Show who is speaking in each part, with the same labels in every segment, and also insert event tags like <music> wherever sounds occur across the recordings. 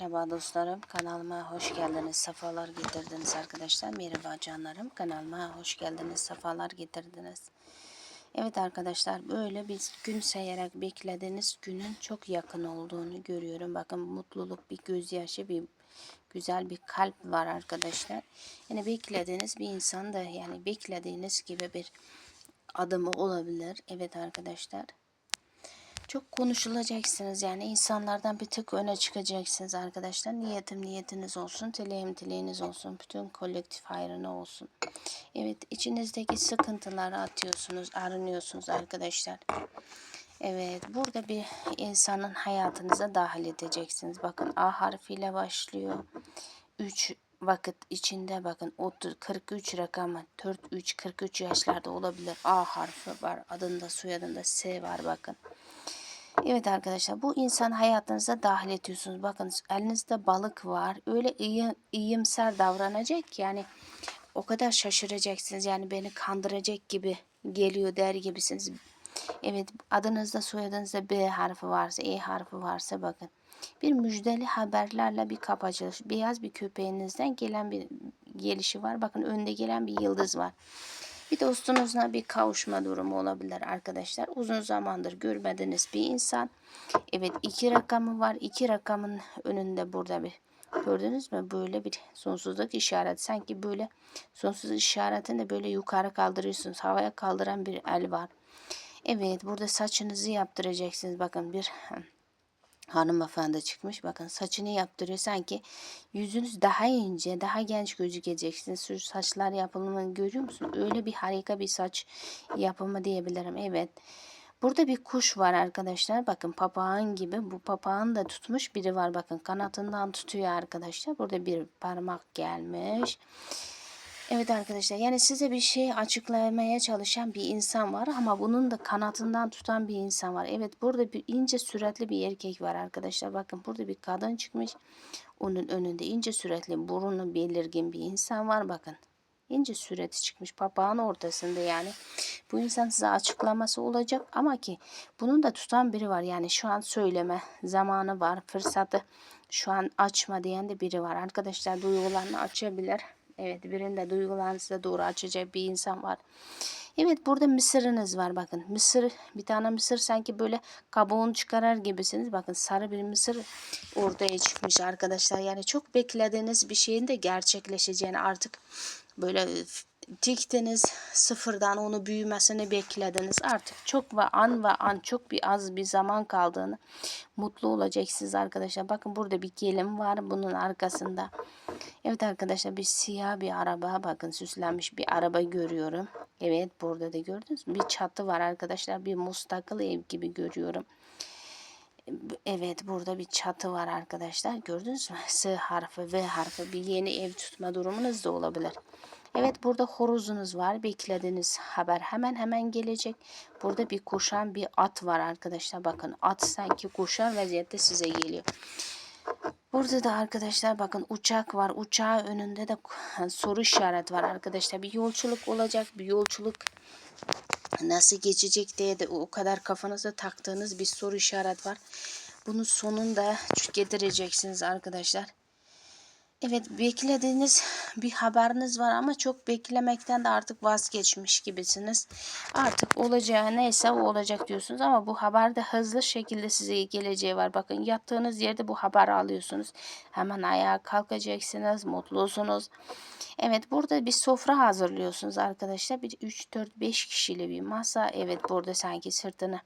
Speaker 1: Merhaba dostlarım, kanalıma hoş geldiniz, sefalar getirdiniz arkadaşlar. Merhaba canlarım, kanalıma hoş geldiniz, sefalar getirdiniz. Evet arkadaşlar, böyle bir gün sayarak beklediğiniz günün çok yakın olduğunu görüyorum. Bakın mutluluk, bir gözyaşı, bir güzel bir kalp var arkadaşlar. Yani beklediğiniz bir insan da yani beklediğiniz gibi bir adımı olabilir. Evet arkadaşlar. Çok konuşulacaksınız yani insanlardan bir tık öne çıkacaksınız arkadaşlar. Niyetim niyetiniz olsun, dileğim dileğiniz olsun. Bütün kolektif hayrına olsun. Evet içinizdeki sıkıntıları atıyorsunuz, arınıyorsunuz arkadaşlar. Evet burada bir insanın hayatınıza dahil edeceksiniz. Bakın A harfiyle başlıyor. 3 vakit içinde bakın 30, 43 rakamı 4 3 43 yaşlarda olabilir. A harfi var. Adında soyadında S var bakın. Evet arkadaşlar bu insan hayatınıza dahil ediyorsunuz. Bakın elinizde balık var. Öyle iyi, iyimser davranacak yani o kadar şaşıracaksınız. Yani beni kandıracak gibi geliyor der gibisiniz. Evet adınızda soyadınızda B harfi varsa E harfi varsa bakın. Bir müjdeli haberlerle bir kapı açılış. Beyaz bir köpeğinizden gelen bir gelişi var. Bakın önde gelen bir yıldız var. Bir dostunuzla bir kavuşma durumu olabilir arkadaşlar. Uzun zamandır görmediğiniz bir insan. Evet iki rakamı var. İki rakamın önünde burada bir gördünüz mü? Böyle bir sonsuzluk işareti. Sanki böyle sonsuz işaretini de böyle yukarı kaldırıyorsunuz. Havaya kaldıran bir el var. Evet burada saçınızı yaptıracaksınız. Bakın bir hanımefendi çıkmış. Bakın saçını yaptırıyor. Sanki yüzünüz daha ince, daha genç gözükeceksiniz. Şu saçlar yapımını görüyor musun? Öyle bir harika bir saç yapımı diyebilirim. Evet. Burada bir kuş var arkadaşlar. Bakın papağan gibi. Bu papağan da tutmuş biri var. Bakın kanatından tutuyor arkadaşlar. Burada bir parmak gelmiş. Evet arkadaşlar yani size bir şey açıklamaya çalışan bir insan var ama bunun da kanatından tutan bir insan var. Evet burada bir ince süratli bir erkek var arkadaşlar. Bakın burada bir kadın çıkmış. Onun önünde ince süratli burunlu belirgin bir insan var. Bakın ince süreti çıkmış papağan ortasında yani. Bu insan size açıklaması olacak ama ki bunun da tutan biri var. Yani şu an söyleme zamanı var fırsatı şu an açma diyen de biri var. Arkadaşlar duygularını açabilir. Evet birinde duygularını size doğru açacak bir insan var. Evet burada mısırınız var bakın. Mısır bir tane mısır sanki böyle kabuğunu çıkarar gibisiniz. Bakın sarı bir mısır ortaya çıkmış arkadaşlar. Yani çok beklediğiniz bir şeyin de gerçekleşeceğini artık böyle diktiniz sıfırdan onu büyümesini beklediniz artık çok ve an ve an çok bir az bir zaman kaldığını mutlu olacaksınız arkadaşlar bakın burada bir gelin var bunun arkasında evet arkadaşlar bir siyah bir araba bakın süslenmiş bir araba görüyorum evet burada da gördünüz mü bir çatı var arkadaşlar bir mustakıl ev gibi görüyorum Evet burada bir çatı var arkadaşlar. Gördünüz mü? S harfi, V harfi bir yeni ev tutma durumunuz da olabilir. Evet burada horozunuz var. Beklediğiniz haber hemen hemen gelecek. Burada bir koşan bir at var arkadaşlar. Bakın at sanki koşan vaziyette size geliyor. Burada da arkadaşlar bakın uçak var. Uçağın önünde de soru işaret var arkadaşlar. Bir yolculuk olacak. Bir yolculuk nasıl geçecek diye de o kadar kafanıza taktığınız bir soru işaret var. Bunun sonunda getireceksiniz arkadaşlar. Evet beklediğiniz bir haberiniz var ama çok beklemekten de artık vazgeçmiş gibisiniz. Artık olacağı neyse o olacak diyorsunuz ama bu haber de hızlı şekilde size geleceği var. Bakın yattığınız yerde bu haberi alıyorsunuz. Hemen ayağa kalkacaksınız, mutlusunuz. Evet burada bir sofra hazırlıyorsunuz arkadaşlar. Bir 3 4 5 kişili bir masa. Evet burada sanki sırtını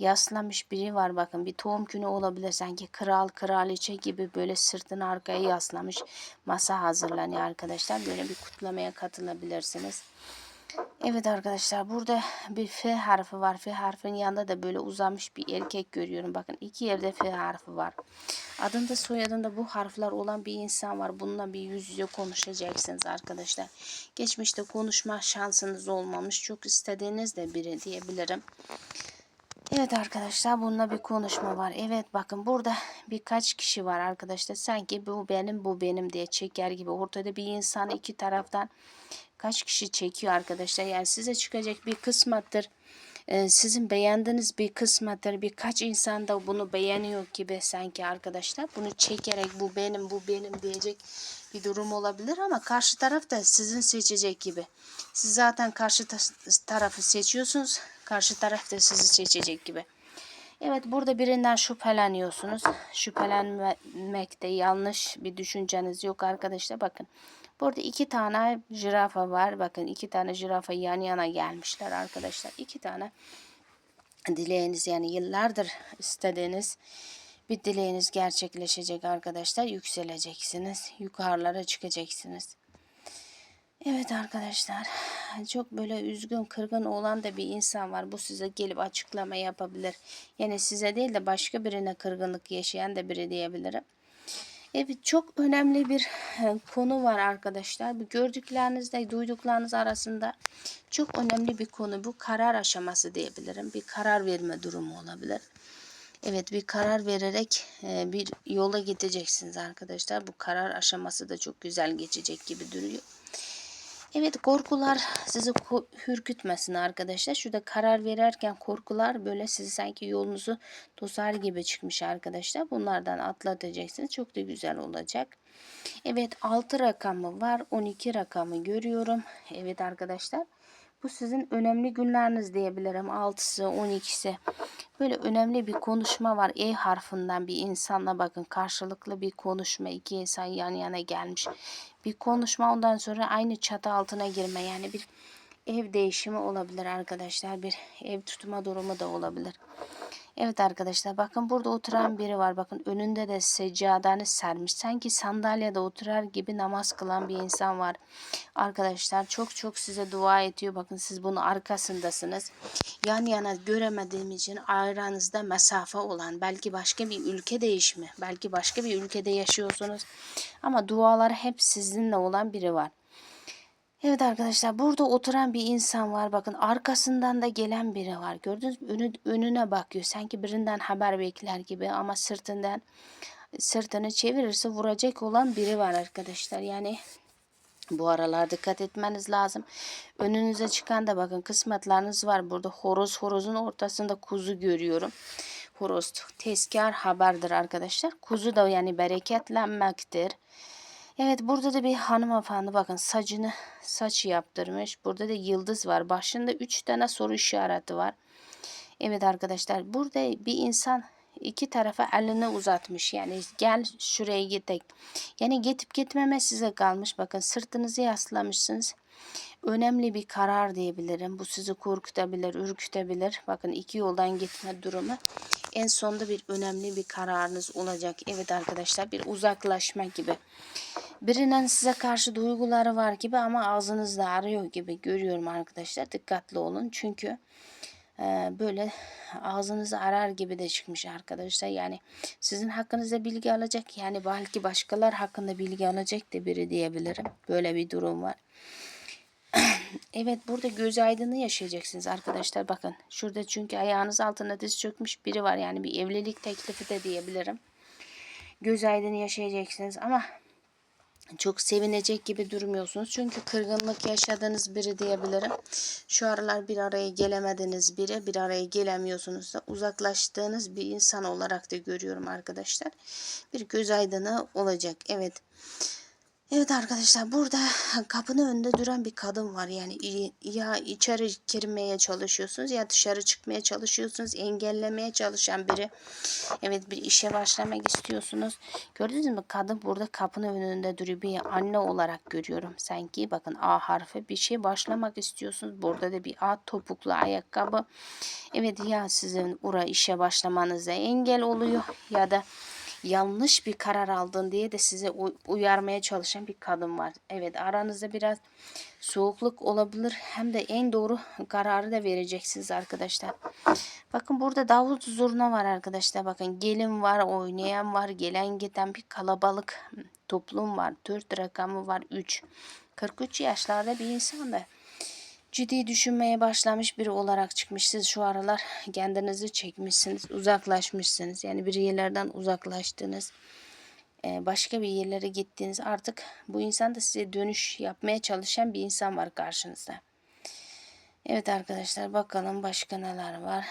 Speaker 1: yaslamış biri var bakın bir tohum günü olabilir sanki kral kraliçe gibi böyle sırtını arkaya yaslamış masa hazırlanıyor arkadaşlar böyle bir kutlamaya katılabilirsiniz. Evet arkadaşlar burada bir F harfi var. F harfinin yanında da böyle uzamış bir erkek görüyorum. Bakın iki yerde F harfi var. Adında soyadında bu harfler olan bir insan var. Bununla bir yüz yüze konuşacaksınız arkadaşlar. Geçmişte konuşma şansınız olmamış. Çok istediğiniz de biri diyebilirim. Evet arkadaşlar bununla bir konuşma var. Evet bakın burada birkaç kişi var arkadaşlar. Sanki bu benim bu benim diye çeker gibi. Ortada bir insan iki taraftan kaç kişi çekiyor arkadaşlar. Yani size çıkacak bir kısmattır e, sizin beğendiğiniz bir kısmıdır. Birkaç insan da bunu beğeniyor gibi sanki arkadaşlar. Bunu çekerek bu benim bu benim diyecek bir durum olabilir ama karşı taraf da sizin seçecek gibi. Siz zaten karşı ta- tarafı seçiyorsunuz. Karşı taraf da sizi seçecek gibi. Evet burada birinden şüpheleniyorsunuz. Şüphelenmekte yanlış bir düşünceniz yok arkadaşlar. Bakın burada iki tane jirafa var. Bakın iki tane jirafa yan yana gelmişler arkadaşlar. İki tane dileğiniz yani yıllardır istediğiniz bir dileğiniz gerçekleşecek arkadaşlar. Yükseleceksiniz. Yukarılara çıkacaksınız. Evet arkadaşlar çok böyle üzgün kırgın olan da bir insan var. Bu size gelip açıklama yapabilir. Yani size değil de başka birine kırgınlık yaşayan da biri diyebilirim. Evet çok önemli bir e, konu var arkadaşlar. Bu gördüklerinizle duyduklarınız arasında çok önemli bir konu. Bu karar aşaması diyebilirim. Bir karar verme durumu olabilir. Evet bir karar vererek e, bir yola gideceksiniz arkadaşlar. Bu karar aşaması da çok güzel geçecek gibi duruyor. Evet korkular sizi hürkütmesin arkadaşlar. Şurada karar verirken korkular böyle sizi sanki yolunuzu tosar gibi çıkmış arkadaşlar. Bunlardan atlatacaksınız. Çok da güzel olacak. Evet 6 rakamı var. 12 rakamı görüyorum. Evet arkadaşlar. Bu sizin önemli günleriniz diyebilirim. 6'sı 12'si. Böyle önemli bir konuşma var. E harfinden bir insanla bakın karşılıklı bir konuşma. iki insan yan yana gelmiş. Bir konuşma ondan sonra aynı çatı altına girme. Yani bir ev değişimi olabilir arkadaşlar. Bir ev tutma durumu da olabilir. Evet arkadaşlar bakın burada oturan biri var. Bakın önünde de seccadeni sermiş. Sanki sandalyede oturar gibi namaz kılan bir insan var. Arkadaşlar çok çok size dua ediyor. Bakın siz bunun arkasındasınız. Yan yana göremediğim için aranızda mesafe olan belki başka bir ülke değişimi. Belki başka bir ülkede yaşıyorsunuz. Ama dualar hep sizinle olan biri var. Evet arkadaşlar burada oturan bir insan var. Bakın arkasından da gelen biri var. Gördünüz mü? Önü, önüne bakıyor. Sanki birinden haber bekler gibi ama sırtından sırtını çevirirse vuracak olan biri var arkadaşlar. Yani bu aralar dikkat etmeniz lazım. Önünüze çıkan da bakın kısmetleriniz var. Burada horoz horozun ortasında kuzu görüyorum. Horoz tezkar haberdir arkadaşlar. Kuzu da yani bereketlenmektir. Evet burada da bir hanımefendi bakın saçını saç yaptırmış. Burada da yıldız var. Başında 3 tane soru işareti var. Evet arkadaşlar burada bir insan iki tarafa elini uzatmış. Yani gel şuraya gidelim. Yani gidip gitmeme size kalmış. Bakın sırtınızı yaslamışsınız. Önemli bir karar diyebilirim. Bu sizi korkutabilir, ürkütebilir. Bakın iki yoldan gitme durumu. En sonunda bir önemli bir kararınız olacak. Evet arkadaşlar bir uzaklaşma gibi. Birinin size karşı duyguları var gibi ama ağzınızda arıyor gibi görüyorum arkadaşlar. Dikkatli olun çünkü e, böyle ağzınızı arar gibi de çıkmış arkadaşlar. Yani sizin hakkınızda bilgi alacak yani belki başkalar hakkında bilgi alacak da biri diyebilirim. Böyle bir durum var. <clears throat> Evet burada göz aydınlığı yaşayacaksınız arkadaşlar. Bakın şurada çünkü ayağınız altına diz çökmüş biri var. Yani bir evlilik teklifi de diyebilirim. Göz aydını yaşayacaksınız ama çok sevinecek gibi durmuyorsunuz. Çünkü kırgınlık yaşadığınız biri diyebilirim. Şu aralar bir araya gelemediniz biri, bir araya gelemiyorsunuz da uzaklaştığınız bir insan olarak da görüyorum arkadaşlar. Bir göz aydını olacak. Evet. Evet arkadaşlar burada kapının önünde duran bir kadın var. Yani ya içeri girmeye çalışıyorsunuz ya dışarı çıkmaya çalışıyorsunuz. Engellemeye çalışan biri. Evet bir işe başlamak istiyorsunuz. Gördünüz mü kadın burada kapının önünde duruyor. Bir anne olarak görüyorum. Sanki bakın A harfi bir şey başlamak istiyorsunuz. Burada da bir A topuklu ayakkabı. Evet ya sizin ura işe başlamanıza engel oluyor ya da yanlış bir karar aldın diye de size uyarmaya çalışan bir kadın var. Evet aranızda biraz soğukluk olabilir hem de en doğru kararı da vereceksiniz arkadaşlar. Bakın burada davul zurna var arkadaşlar. Bakın gelin var, oynayan var, gelen giden bir kalabalık toplum var. 4 rakamı var 3. 43 yaşlarda bir insan da ciddi düşünmeye başlamış biri olarak çıkmış. Siz şu aralar kendinizi çekmişsiniz, uzaklaşmışsınız. Yani bir yerlerden uzaklaştınız. Ee, başka bir yerlere gittiniz. Artık bu insan da size dönüş yapmaya çalışan bir insan var karşınızda. Evet arkadaşlar bakalım başka neler var.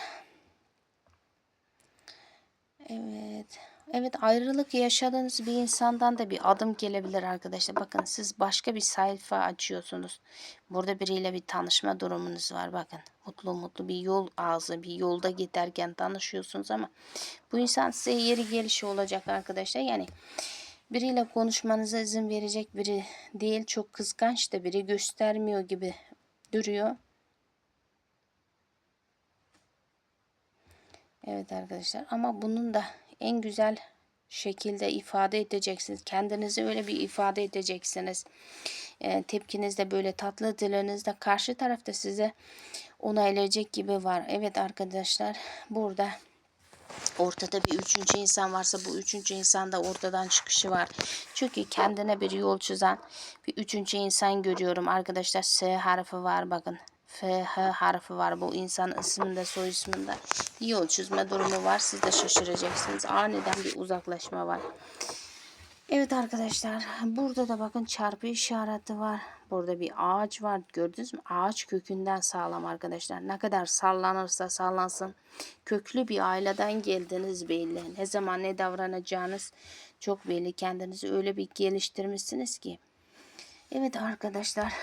Speaker 1: Evet. Evet ayrılık yaşadığınız bir insandan da bir adım gelebilir arkadaşlar. Bakın siz başka bir sayfa açıyorsunuz. Burada biriyle bir tanışma durumunuz var. Bakın mutlu mutlu bir yol ağzı bir yolda giderken tanışıyorsunuz ama bu insan size yeri gelişi olacak arkadaşlar. Yani biriyle konuşmanıza izin verecek biri değil. Çok kıskanç da biri göstermiyor gibi duruyor. Evet arkadaşlar ama bunun da en güzel şekilde ifade edeceksiniz. Kendinizi öyle bir ifade edeceksiniz. E, tepkinizde böyle tatlı dilinizde karşı tarafta size onaylayacak gibi var. Evet arkadaşlar burada ortada bir üçüncü insan varsa bu üçüncü insan da ortadan çıkışı var. Çünkü kendine bir yol çizen bir üçüncü insan görüyorum arkadaşlar. S harfi var bakın. F, H harfi var bu insan isminde soy isminde yol çizme durumu var. Siz de şaşıracaksınız. Aniden bir uzaklaşma var. Evet arkadaşlar burada da bakın çarpı işareti var. Burada bir ağaç var gördünüz mü? Ağaç kökünden sağlam arkadaşlar. Ne kadar sallanırsa sallansın. Köklü bir aileden geldiniz belli. Ne zaman ne davranacağınız çok belli. Kendinizi öyle bir geliştirmişsiniz ki. Evet arkadaşlar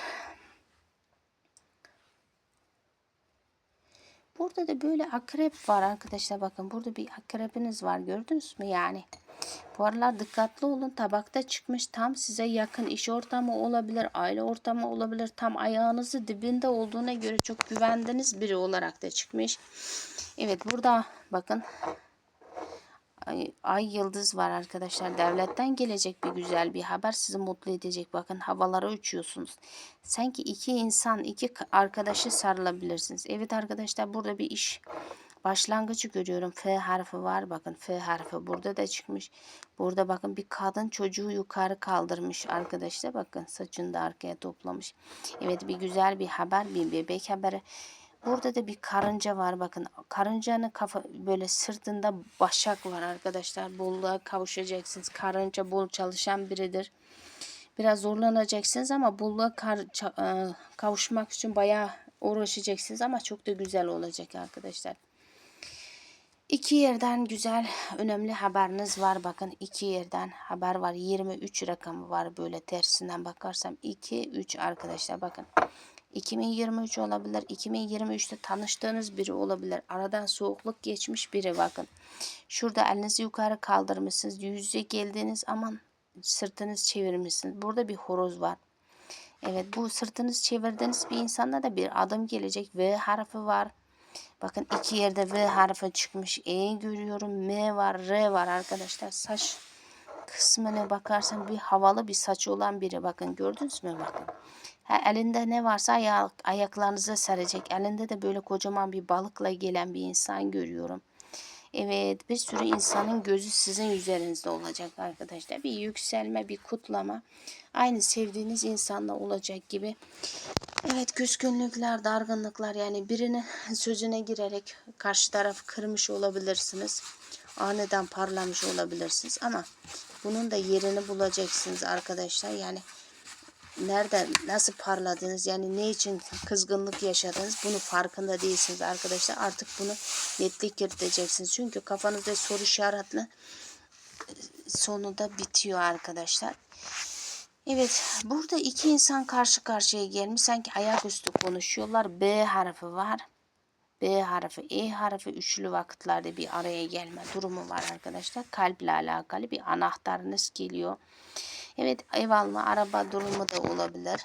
Speaker 1: Burada da böyle akrep var arkadaşlar. Bakın burada bir akrepiniz var. Gördünüz mü yani? Bu aralar dikkatli olun. Tabakta çıkmış tam size yakın iş ortamı olabilir. Aile ortamı olabilir. Tam ayağınızı dibinde olduğuna göre çok güvendiğiniz biri olarak da çıkmış. Evet burada bakın ay, ay yıldız var arkadaşlar. Devletten gelecek bir güzel bir haber sizi mutlu edecek. Bakın havalara uçuyorsunuz. Sanki iki insan, iki arkadaşı sarılabilirsiniz. Evet arkadaşlar burada bir iş başlangıcı görüyorum. F harfi var. Bakın F harfi burada da çıkmış. Burada bakın bir kadın çocuğu yukarı kaldırmış arkadaşlar. Bakın saçını da arkaya toplamış. Evet bir güzel bir haber. Bir bebek haberi. Burada da bir karınca var bakın. Karıncanın kafa böyle sırtında başak var arkadaşlar. Bolluğa kavuşacaksınız. Karınca bol çalışan biridir. Biraz zorlanacaksınız ama bolluğa e, kavuşmak için bayağı uğraşacaksınız ama çok da güzel olacak arkadaşlar. İki yerden güzel önemli haberiniz var. Bakın iki yerden haber var. 23 rakamı var böyle tersinden bakarsam. 2, 3 arkadaşlar bakın. 2023 olabilir. 2023'te tanıştığınız biri olabilir. Aradan soğukluk geçmiş biri bakın. Şurada elinizi yukarı kaldırmışsınız. Yüz yüze geldiğiniz aman sırtınız çevirmişsiniz. Burada bir horoz var. Evet bu sırtınız çevirdiğiniz bir insanda da bir adım gelecek. V harfi var. Bakın iki yerde V harfi çıkmış. E görüyorum. M var. R var arkadaşlar. Saç kısmına bakarsan bir havalı bir saçı olan biri. Bakın gördünüz mü? Bakın. Ha, elinde ne varsa ayak, ayaklarınıza serecek. Elinde de böyle kocaman bir balıkla gelen bir insan görüyorum. Evet bir sürü insanın gözü sizin üzerinizde olacak arkadaşlar. Bir yükselme, bir kutlama. Aynı sevdiğiniz insanla olacak gibi. Evet küskünlükler, dargınlıklar yani birinin sözüne girerek karşı tarafı kırmış olabilirsiniz. Aniden parlamış olabilirsiniz ama bunun da yerini bulacaksınız arkadaşlar. Yani nerede nasıl parladınız? Yani ne için kızgınlık yaşadınız? Bunu farkında değilsiniz arkadaşlar. Artık bunu netlik girdeceksiniz çünkü kafanızda soru işaretli sonunda bitiyor arkadaşlar. Evet burada iki insan karşı karşıya gelmiş. Sanki ayaküstü konuşuyorlar. B harfi var. B harfi, E harfi üçlü vakitlerde bir araya gelme durumu var arkadaşlar. Kalple alakalı bir anahtarınız geliyor. Evet ev alma, araba durumu da olabilir.